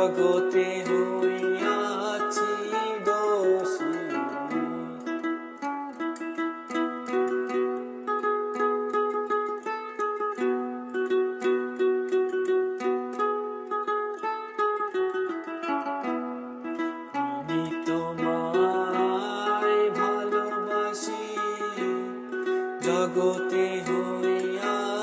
জগতে হইয়াছি দোষী। আমি তোমায় ভালোবাসি জগতে হইয়াছি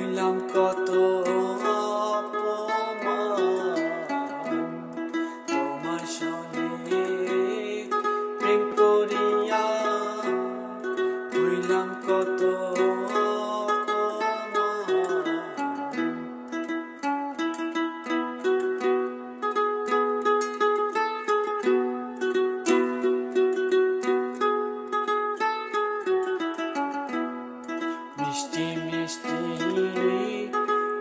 হইলাম কত তোমার সনে প্রেম করিয়া হইলাম কত মিষ্টি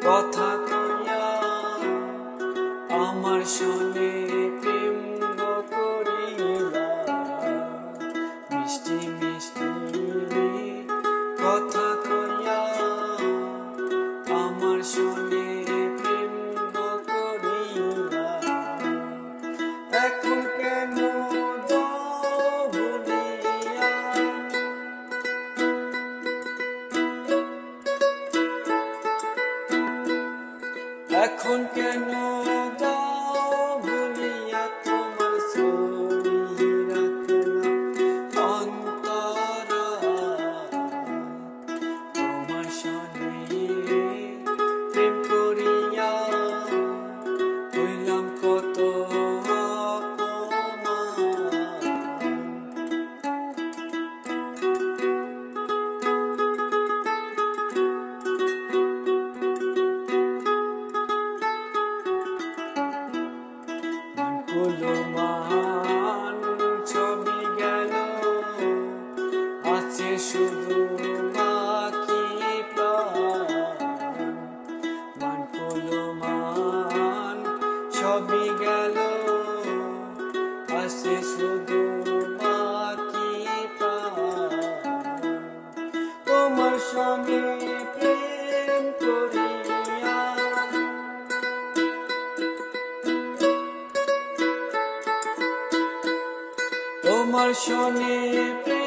কথা আমার সনে এখন কেন মান ছবি গেল। আছে শুধু ছবি গেল। আছে তোমার সঙ্গে প্রেম করিয়া তোমার শনি